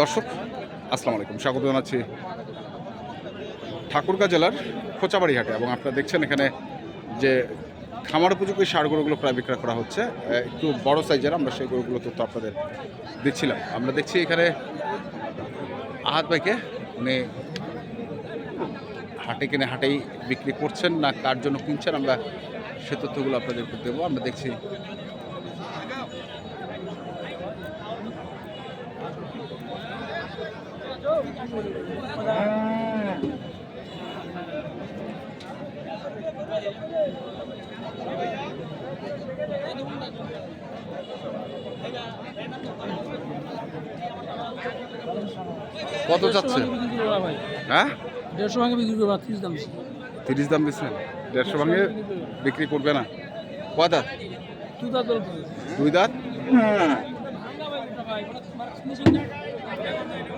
দর্শক, আসসালামু আলাইকুম। স্বাগত জানাচ্ছি ঠাকুরগাঁ জেলার খোঁচাবাড়ি হাটে এবং আপনারা দেখছেন এখানে যে খামার উপযোগী সার গরুগুলো প্রায় বিক্রয় করা হচ্ছে। একটু বড় সাইজের আমরা সেই গরুগুলো তথ্য আপনাদের দিচ্ছিলাম। আমরা দেখছি এখানে আহাত ভাইকে উনি হাটে কিনে হাটেই বিক্রি করছেন না, কার জন্য কিনছেন, আমরা সে তথ্যগুলো আপনাদেরকে দেবো। আমরা দেখছি কত যাচ্ছে হ্যাঁ দেড়শো ভাঙে বিক্রি করব ত্রিশ দাম তিরিশ দাম দিচ্ছেন দেড়শো ভাঙে বিক্রি করবে না কয় দাঁত তুই তা দুই দাঁত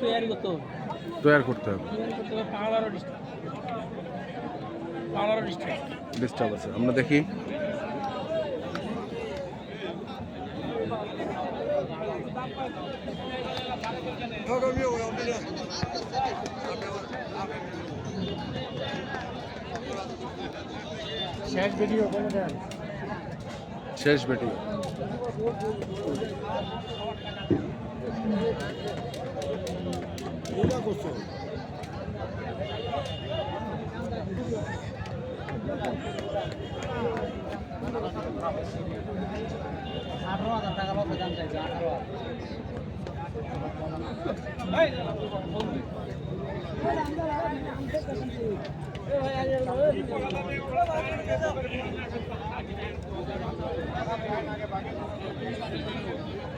তৈরি করতো হবে। তৈরি করতে হবে। পাহাড়ারও ডিস্ট্রিক্ট পাহাড়ারও ডিস্টার্ব আছে। আমরা দেখি। শেষ ভিডিও শেষ বেটি আঠারো হাজার টাকা লসে দাম চাইছে আঠারো না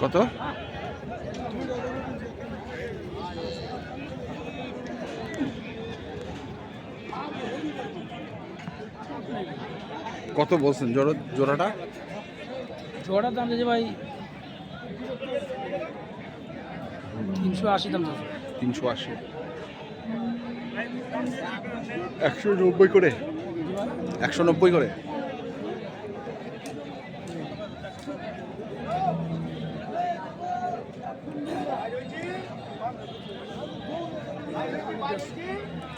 কত? কত বলছেন জোড়া জোড়াটা? জোড়ার দাম দিয়েছে ভাই আশি দাম তিনশো আশি। একশো নব্বই করে। একশো নব্বই করে।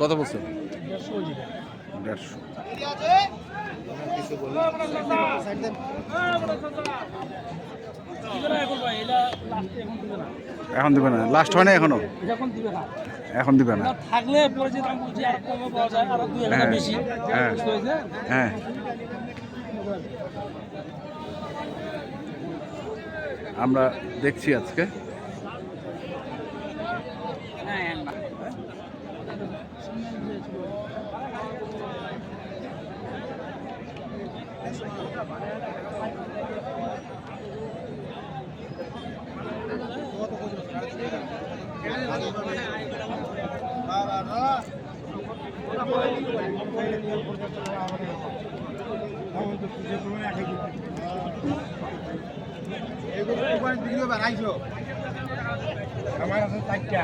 কত বলছেন দেড়শো। এখন দিবে না। লাস্ট হয় না এখনও? এখন দিবে না। এখন দিবে না। না থাকলে হ্যাঁ, হ্যাঁ। হ্যাঁ। আমরা দেখছি আজকে। আমার আছে চারটা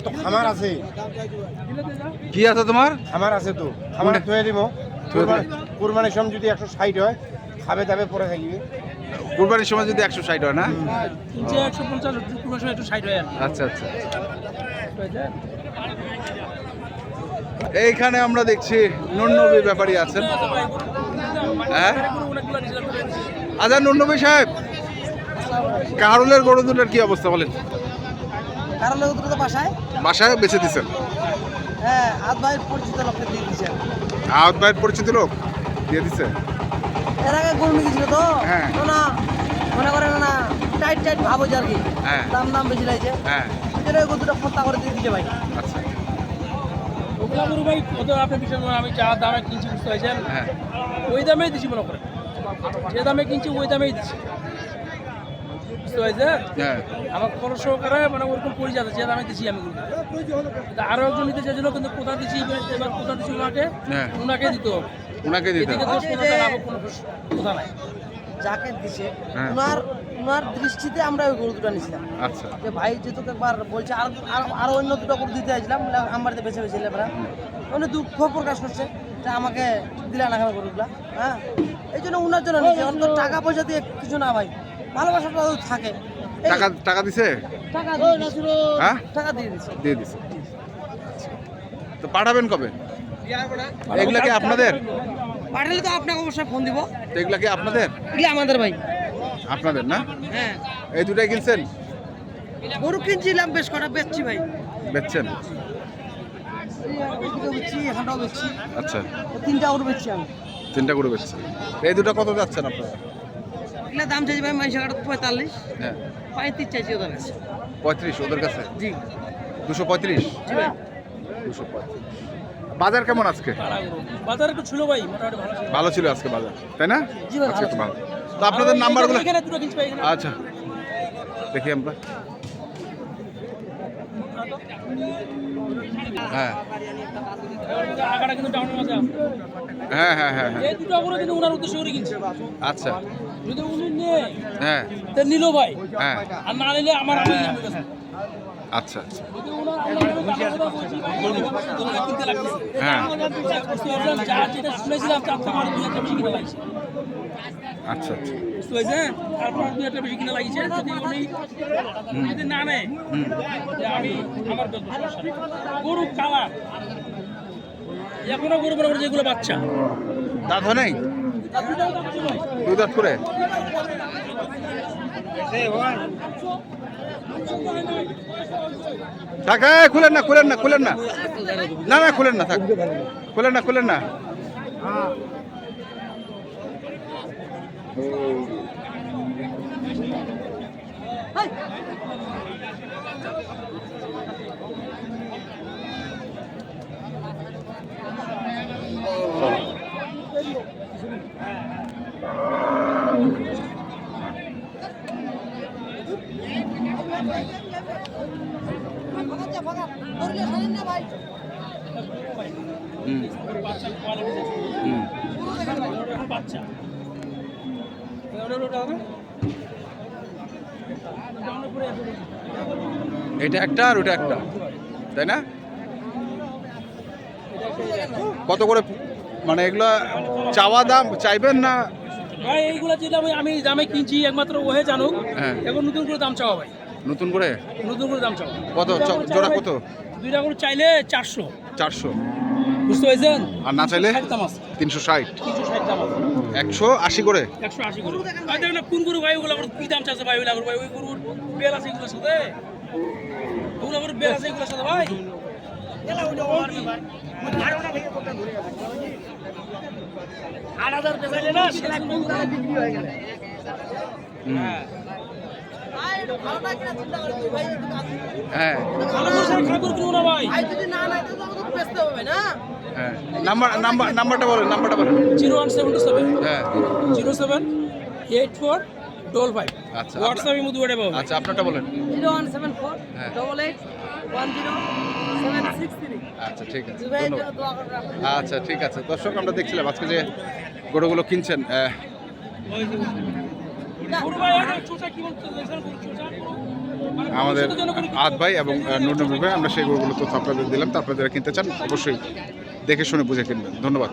তো খামার আছে কি আছে তোমার? খামার আছে তো। খামারে? থয়ে দিব। কুরবানির সময় যদি একশো ষাট হয় খাবে দাবে পরে থাকবে কোরবানির সময় যদি একশো ষাট হয় না? একশো পঞ্চাশ একটু সাইড হয়ে আচ্ছা আচ্ছা। এইখানে আমরা দেখছি নুননবী ব্যাপারী আছেন। হ্যাঁ? আচ্ছা নুননবী সাহেব কারুলের গরু দুটার কি অবস্থা বলেন? লোক দুটো বাসায়? বাসায় বেঁচে দিচ্ছেন হ্যাঁ আজ ভাই পরিচিত লোককে দিয়ে দিচ্ছে আহত ভাইয়ের পরিচিত লোক? দিয়ে দিচ্ছে এর আগে গরু নিয়ে গেছিল তো। হ্যাঁ। তো না মনে করেন না টাইট টাইট ভাব হয়েছে আর কি। হ্যাঁ। দাম দাম বেশি লাগছে। হ্যাঁ। ফোনটা করে দিয়ে দিচ্ছে ভাই। আচ্ছা। ওগুলা গরু ভাই কত আপনি বিষয় আমি যা দামে কিনছি বুঝতে পারছেন? হ্যাঁ। ওই দামেই দিছি মনে করেন। যে দামে কিনছি ওই দামেই দিছি। বুঝতে পারছেন? হ্যাঁ। আমার খরচ সহকারে মানে ওরকম পড়ে যাচ্ছে যে দামে দিছি আমি একজন নিতে চাইছিল কিন্তু কোথা দিছি এবার- এবার কোথা দিছি ওনাকে হ্যাঁ। ওনাকে দিতে হবে। ওনাকে দিতে নাই। যাকে দিছে হ্যাঁ। ওনার ওনার দৃষ্টিতে আমরা ওই গরু দুটো নিয়েছিলাম আচ্ছা। যে ভাই যেহেতু একবার বলছে আর আর- আরও অন্য দুটো গরু দিতে চাইছিলাম আমার বাড়িতে বেছে বেছে লেবরা উনি দুঃখ প্রকাশ করছে যে আমাকে দিলা না কেন গরুগুলা হ্যাঁ? এই জন্য উনার জন্য নিচ্ছে অন্ত টাকা পয়সা দিয়ে কিছু না ভাই ভালোবাসাটা তো থাকে। টাকা টাকা দিছে? টাকা দিয়ে দিছে। হ্যাঁ? দিয়ে দিছে। আচ্ছা। তো পাঠাবেন কবে? এগুলা কি আপনাদের? পাঠালে তো আপনাকে অবশ্যই ফোন দিব। তো এগুলা কি আপনাদের? এগুলো আমাদের ভাই। আপনাদের না? হ্যাঁ। এই দুটাই কিনছেন? গরু কিনছিলাম বেশ কটা বেচছি ভাই। বেচছেন? বেচছি আচ্ছা। তিনটা গরু বেচছি আমি। তিনটা করে বেচছেন। এই দুটো কত যাচ্ছেন আপনারা? এগুলো দাম চাইছি ভাই মাইশা কাটা পঁয়তাল্লিশ। হ্যাঁ। পঁয়ত্রিশ চাইছি ওদের কাছে। পঁয়ত্রিশ ওদের কাছে? জি। দুশো পঁয়ত্রিশ? জি ভাই। দুশো পঁয়ত্রিশ। বাজার কেমন আজকে? বাজার একটু ছিল ভাই মোটামুটি ভালো ছিল। ভালো ছিল আজকে বাজার তাই না? জি ভাই, আজকে ভালো তো ভালো তো আপনাদের নাম্বারগুলো আচ্ছা দেখি আমরা। হ্যাঁ। হ্যাঁ হ্যাঁ হ্যাঁ হ্যাঁ। ওনার উদ্দেশ্য করে কিনছে। আচ্ছা। যদি উনি নেয় হ্যাঁ। তা নিল ভাই। হ্যাঁ। আর না নিলে আমার আমি আচ্ছা আচ্ছা। হ্যাঁ আচ্ছা আচ্ছা বুঝতে তারপর দুই একটা বেশি কিনা লাগিয়েছে যদি উনি যদি না নেয় আমি আমার। গরু কালা এখনও গরু বড় যেগুলো বাচ্চা দাঁত হয় নাই। দুই দাঁত করে থাক এই, খুলেন না খুলেন না খুলেন না। না না খুলেন না থাক। খুলেন না খুলেন না। হুম বাচ্চা কোয়ালিটি দেখুন। হুম এখন বাচ্চা ওটা ওটা হবে? ডাউনের উপরে আছে দেখুন। এটা একটা আর ওটা একটা তাই না? কত করে মানে এগুলো চাওয়া দাম চাইবেন না? ভাই এইগুলো যেটা আমি- আমি দামে কিনছি একমাত্র ওহে জানুক হ্যাঁ। এখন নতুন করে দাম চাওয়া ভাই। নতুন করে? নতুন করে দাম চাওয়া কত? জোড়া কত? দুইটা করে চাইলে চারশো। চারশো। বুঝতে পারছেন? আর না চাইলে তিনশো ষাট তিনশো ষাট। দাম আছে। একশো আশি করে। একশো আশি করে। ভাই দেখেন না কোন গরু ভাই ওগুলো আবার কি দাম চাচ্ছে ভাই? ওগুলো ভাই ওই গরুর বেল আছে এগুলোর সাথে? ওগুলো আবার বেল আছে এগুলোর সাথে ভাই? আট হাজার পেছাইলে না সেটা হয়ে গেলে? হ্যাঁ। হ্যাঁ। নাম্বার নাম্বার নাম্বারটা বলেন নাম্বারটা বলেন। Zero one seven two seven. হ্যাঁ। Zero seven eight four double five. আচ্ছা। হোয়াটসঅ্যাপে পাবো আচ্ছা আপনারটা বলেন। জিরো ওয়ান সেভেন ফোর হ্যাঁ। ডবল এইট ওয়ান জিরো আচ্ছা ঠিক আছে। আচ্ছা ঠিক আছে। দর্শক আমরা দেখছিলাম আজকে যে গরুগুলো কিনছেন আমাদের আদ ভাই এবং নুর নবী ভাই, আমরা সেই গরুগুলো তথ্য আপনাদের দিলাম। তো আপনারা কিনতে চান, অবশ্যই দেখে শুনে বুঝে কিনবেন। ধন্যবাদ।